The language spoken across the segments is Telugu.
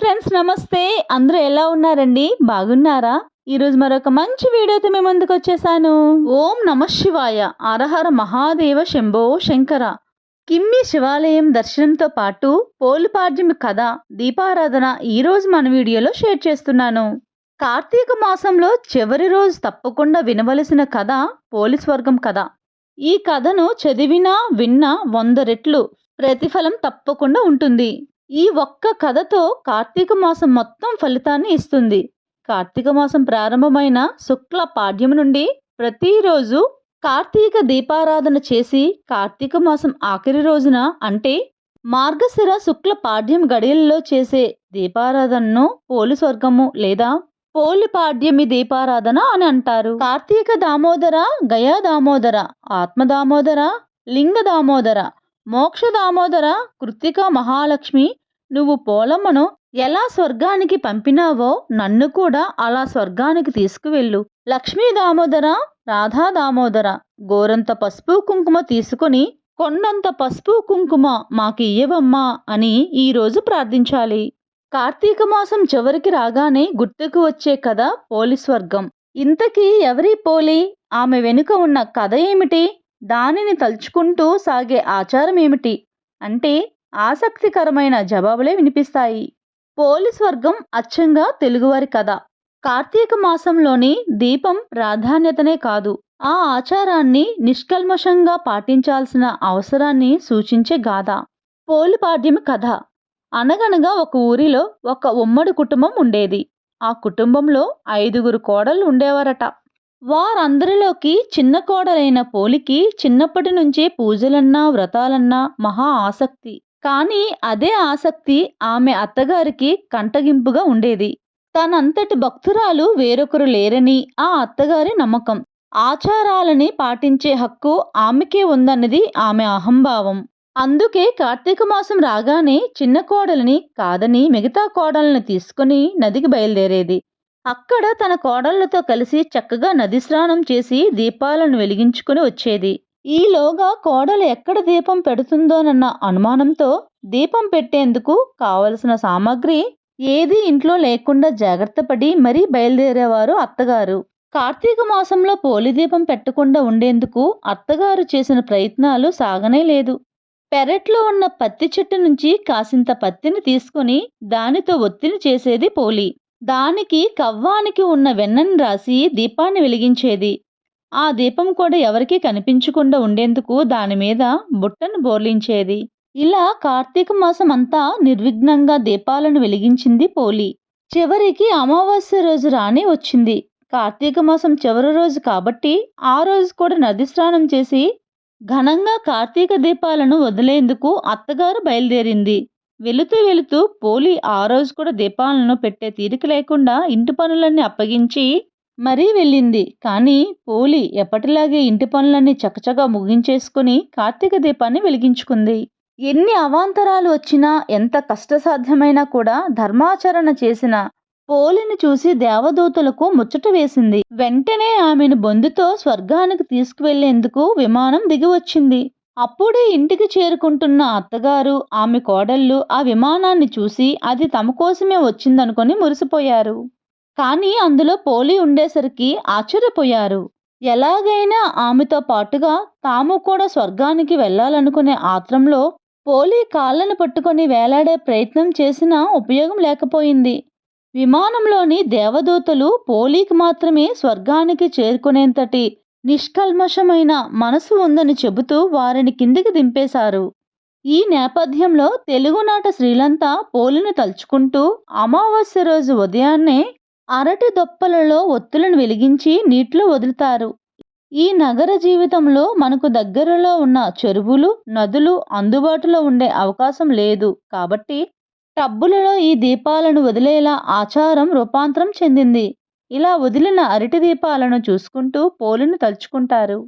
ఫ్రెండ్స్ నమస్తే. అందరూ ఎలా ఉన్నారండి? బాగున్నారా? ఈరోజు మరొక మంచి వీడియోతో మేము ముందుకు వచ్చేసాను. ఓం నమ శివాయ. అరహర మహాదేవ శంభో శంకర. కిమ్మి శివాలయం దర్శనంతో పాటు పోలుపాడ్యం కథ దీపారాధన ఈరోజు మన వీడియోలో షేర్ చేస్తున్నాను. కార్తీక మాసంలో చివరి రోజు తప్పకుండా వినవలసిన కథ పోలీస్ వర్గం కథ. ఈ కథను చదివినా విన్నా వంద రెట్లు ప్రతిఫలం తప్పకుండా ఉంటుంది. ఈ ఒక్క కథతో కార్తీక మాసం మొత్తం ఫలితాన్ని ఇస్తుంది. కార్తీక మాసం ప్రారంభమైన శుక్ల పాడ్యం నుండి ప్రతిరోజు కార్తీక దీపారాధన చేసి కార్తీక మాసం ఆఖరి రోజున అంటే మార్గశిర శుక్ల పాడ్యం గడియల్లో చేసే దీపారాధనను పోలి స్వర్గము లేదా పోలి పాడ్యమి దీపారాధన అని అంటారు. కార్తీక దామోదర గయా దామోదర ఆత్మ దామోదర లింగ దామోదర మోక్ష దామోదర కృత్తిక మహాలక్ష్మి నువ్వు పోలమ్మను ఎలా స్వర్గానికి పంపినావో నన్ను కూడా అలా స్వర్గానికి తీసుకువెళ్ళు. లక్ష్మీ దామోదర రాధా దామోదర గోరంత పసుపు కుంకుమ తీసుకొని కొండంత పసుపు కుంకుమ మాకు ఇయ్యవమ్మా అని ఈరోజు ప్రార్థించాలి. కార్తీక మాసం చివరికి రాగానే గుర్తుకు వచ్చే కథ పోలి స్వర్గం. ఇంతకీ ఎవరి పోలి? ఆమె వెనుక ఉన్న కథ ఏమిటి? దానిని తలుచుకుంటూ సాగే ఆచారం ఏమిటి అంటే ఆసక్తికరమైన జవాబులే వినిపిస్తాయి. పోలీస్ వర్గం అచ్చంగా తెలుగువారి కథ. కార్తీక మాసంలోని దీపం ప్రాధాన్యతనే కాదు. ఆ ఆచారాన్ని నిష్కల్మషంగా పాటించాల్సిన అవసరాన్ని సూచించే గాథ. పోలిపాడ్యం కథ. అనగనగా ఒక ఊరిలో ఒక ఉమ్మడి కుటుంబం ఉండేది. ఆ కుటుంబంలో ఐదుగురు కోడలు ఉండేవారట. వారందరిలోకి చిన్న కోడలైన పోలికి చిన్నప్పటి నుంచే పూజలన్నా వ్రతాలన్నా మహా ఆసక్తి. కానీ అదే ఆసక్తి ఆమె అత్తగారికి కంటగింపుగా ఉండేది. తనంతటి భక్తురాలు వేరొకరు లేరని ఆ అత్తగారి నమ్మకం. ఆచారాలని పాటించే హక్కు ఆమెకే ఉందన్నది ఆమె అహంభావం. అందుకే కార్తీక మాసం రాగానే చిన్న కోడలిని కాదని మిగతా కోడలను తీసుకుని నదికి బయలుదేరేది. అక్కడ తన కోడళ్ళతో కలిసి చక్కగా నది స్నానం చేసి దీపాలను వెలిగించుకుని వచ్చేది. ఈలోగా కోడలు ఎక్కడ దీపం పెడుతుందోనన్న అనుమానంతో దీపం పెట్టేందుకు కావలసిన సామాగ్రి ఏది ఇంట్లో లేకుండా జాగ్రత్త పడి మరీ బయలుదేరేవారు అత్తగారు. కార్తీక మాసంలో పోలి దీపం పెట్టకుండా ఉండేందుకు అత్తగారు చేసిన ప్రయత్నాలు సాగనే లేదు. పెరట్లో ఉన్న పత్తి చెట్టు నుంచి కాసింత పత్తిని తీసుకొని దానితో ఒత్తిడి చేసేది పోలి. దానికి కవ్వానికి ఉన్న వెన్నని రాసి దీపాన్ని వెలిగించేది. ఆ దీపం కూడా ఎవరికీ కనిపించకుండా ఉండేందుకు దాని మీద బుట్టను బోర్లించేది. ఇలా కార్తీక మాసం అంతా నిర్విఘ్నంగా దీపాలను వెలిగించింది పోలి. చివరికి అమావాస్య రోజు రాని వచ్చింది. కార్తీక మాసం చివరి రోజు కాబట్టి ఆ రోజు కూడా నది స్నానం చేసి ఘనంగా కార్తీక దీపాలను వదిలేందుకు అత్తగారు బయలుదేరింది. వెళుతూ వెళుతూ పోలి ఆ రోజు కూడా దీపాలను పెట్టే తీరిక లేకుండా ఇంటి పనులన్నీ అప్పగించి మరీ వెళ్ళింది. కానీ పోలి ఎప్పటిలాగే ఇంటి పనులన్నీ చకచగా ముగించేసుకుని కార్తీక దీపాన్ని వెలిగించుకుంది. ఎన్ని అవాంతరాలు వచ్చినా ఎంత కష్టసాధ్యమైనా కూడా ధర్మాచరణ చేసిన పోలిని చూసి దేవదూతలకు ముచ్చట వేసింది. వెంటనే ఆమెను బొందుతో స్వర్గానికి తీసుకువెళ్ళేందుకు విమానం దిగి వచ్చింది అప్పుడే ఇంటికి చేరుకుంటున్న అత్తగారు ఆమె కోడళ్ళు ఆ విమానాన్ని చూసి అది తమ కోసమే వచ్చిందనుకొని మురిసిపోయారు. కానీ అందులో పోలి ఉండేసరికి ఆశ్చర్యపోయారు. ఎలాగైనా ఆమెతో పాటుగా తాము కూడా స్వర్గానికి వెళ్ళాలనుకునే ఆత్రంలో పోలి కాళ్ళను పట్టుకొని వేలాడే ప్రయత్నం చేసినా ఉపయోగం లేకపోయింది. విమానంలోని దేవదూతలు పోలీకి మాత్రమే స్వర్గానికి చేరుకునేంతటి నిష్కల్మషమైన మనసు ఉందని చెబుతూ వారిని కిందికి దింపేశారు. ఈ నేపథ్యంలో తెలుగునాట శ్రీలంతా పోలిని తలుచుకుంటూ అమావాస్య రోజు ఉదయాన్నే అరటి దొప్పలలో ఒత్తులను వెలిగించి నీటిలో వదులుతారు. ఈ నగర జీవితంలో మనకు దగ్గరలో ఉన్న చెరువులు నదులు అందుబాటులో ఉండే అవకాశం లేదు. కాబట్టి టబ్బులలో ఈ దీపాలను వదిలేలా ఆచారం రూపాంతరం చెందింది. ఇలా వదిలిన అరటి దీపాలను చూసుకుంటూ పోలిని తలుచుకుంటారు.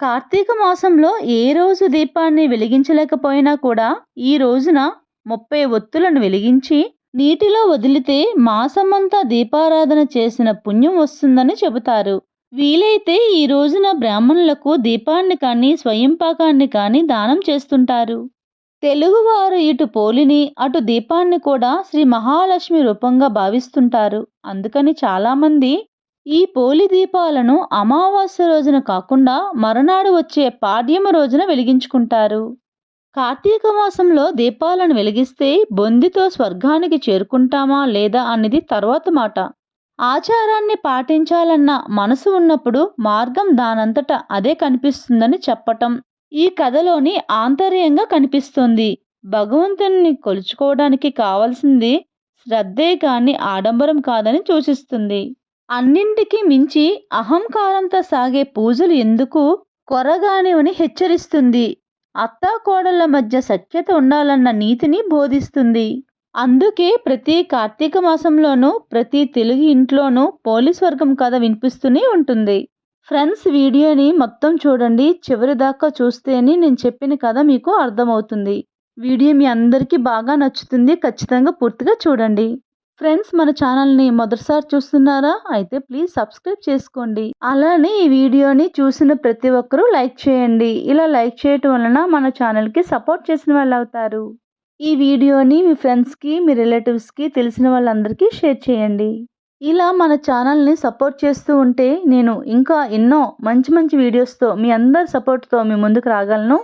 కార్తీక మాసంలో ఏ రోజు దీపాన్ని వెలిగించలేకపోయినా కూడా ఈ రోజున ముప్పై ఒత్తులను వెలిగించి నీటిలో వదిలితే మాసమంతా దీపారాధన చేసిన పుణ్యం వస్తుందని చెబుతారు. వీలైతే ఈ రోజున బ్రాహ్మణులకు దీపాన్ని కానీ స్వయంపాకాన్ని కానీ దానం చేస్తుంటారు. తెలుగువారు ఇటు పోలిని అటు దీపాన్ని కూడా శ్రీ మహాలక్ష్మి రూపంగా భావిస్తుంటారు. అందుకని చాలామంది ఈ పోలి దీపాలను అమావాస్య రోజున కాకుండా మరునాడు వచ్చే పాడ్యమ రోజున వెలిగించుకుంటారు. కార్తీక మాసంలో దీపాలను వెలిగిస్తే బొందితో స్వర్గానికి చేరుకుంటామా లేదా అన్నది తర్వాత మాట. ఆచారాన్ని పాటించాలన్న మనసు ఉన్నప్పుడు మార్గం దానంతట అదే కనిపిస్తుందని చెప్పటం. ఈ కథలోని ఆంతర్యంగా కనిపిస్తుంది. భగవంతుని కొలుచుకోవడానికి కావలసింది శ్రద్ధే కాని ఆడంబరం కాదని సూచిస్తుంది. అన్నింటికీ మించి అహంకారంతో సాగే పూజలు ఎందుకు? కొరగానివని హెచ్చరిస్తుంది. అత్తాకోడళ్ళ మధ్య సఖ్యత ఉండాలన్న నీతిని బోధిస్తుంది. అందుకే ప్రతి కార్తీక మాసంలోనూ ప్రతి తెలుగు ఇంట్లోనూ పోలీస్ వర్గం కథ వినిపిస్తూనే ఉంటుంది. ఫ్రెండ్స్ వీడియోని మొత్తం చూడండి. చివరి దాకా చూస్తేనే నేను చెప్పిన కథ మీకు అర్థమవుతుంది. వీడియో మీ అందరికీ బాగా నచ్చుతుంది. ఖచ్చితంగా పూర్తిగా చూడండి. ఫ్రెండ్స్ మన ఛానల్ని మొదటిసారి చూస్తున్నారా? అయితే ప్లీజ్ సబ్స్క్రైబ్ చేసుకోండి. అలానే ఈ వీడియోని చూసిన ప్రతి ఒక్కరూ లైక్ చేయండి. ఇలా లైక్ చేయటం వలన మన ఛానల్కి సపోర్ట్ చేసిన వాళ్ళు అవుతారు. ఈ వీడియోని మీ ఫ్రెండ్స్కి మీ రిలేటివ్స్కి తెలిసిన వాళ్ళందరికీ షేర్ చేయండి. ఇలా మన ఛానల్ని సపోర్ట్ చేస్తూ ఉంటే నేను ఇంకా ఎన్నో మంచి మంచి వీడియోస్తో మీ అందరి సపోర్ట్తో మీ ముందుకు రాగలను.